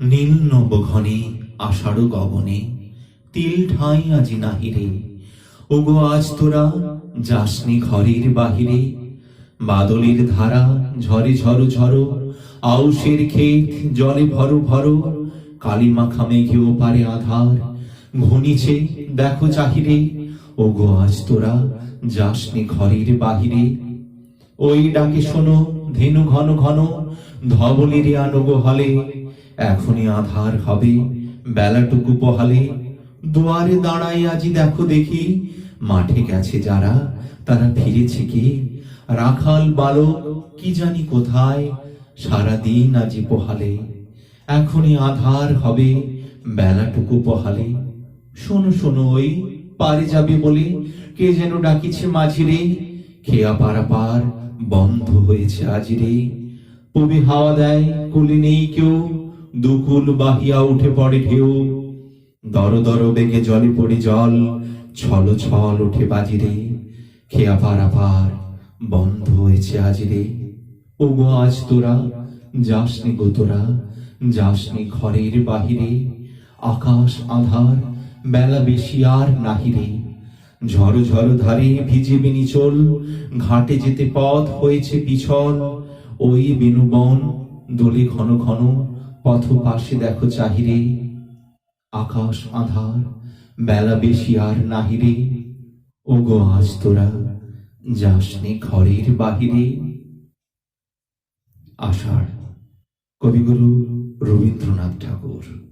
নীল নবঘনে আষাঢ় গগনে, তিল ঠাঁই আজি নাহিরে। ওগো আজ তোরা, যাসনি ঘরের বাহিরে। বাদলের ধারা ঝরে ঝরো ঝরো, আউশের ক্ষেত জলে ভরো ভরো কালী মাখা মেঘে ওপারে আধার, ঘনিছে দেখো চাহিরে। ওগো আজ তোরা, যাসনি ঘরের বাহিরে। ওই ডাকে শোনো, ধেনু ঘন ঘন, ধবলের আনগো হলে। এখনই আধার হবে। বেলাটুকু পোহালে দুয়ারে দাঁড়াই আজি দেখো দেখি, মাঠে গেছে যারা, তারা ফিরেছে কি? রাখাল বালক কি জানি কোথায়, সারাদিন আজি পোহালে এখনই আধার হবে বেলাটুকু পোহালে। শোনো শোনো, ওই পারে যাবে বলে কে যেন ডাকিছে মাঝিরে, খেয়া পারাপার বন্ধ হয়েছে আজিরে পবি হাওয়া দেয় কুলি নেই কেউ দুকুল বাহিয়া উঠে পড়ে ঢেউ। দর দর বেগে জলে পড়ে জল, ছল ছল উঠে বাজিরে খেয়া পারাপার বন্ধ হয়েছে আজিরে ওগো আজ তোরা যাসনি গো তোরা যাসনি ঘরের বাহিরে। আকাশ আধার, বেলা বেশি আর নাহিরে ঝড় ঝড় ধারে ভিজে নিচল ঘাটে যেতে পথ হয়েছে পিছল। ওই বেনুবন দোলে ঘন ঘন, পথ পাশে দেখো চাহিরে। আকাশ আধার, বেলা বেশি আর নাহিরে। গো আজ তোরা যাসনি ঘরের বাহিরে। আষাঢ়, কবিগুরু রবীন্দ্রনাথ ঠাকুর।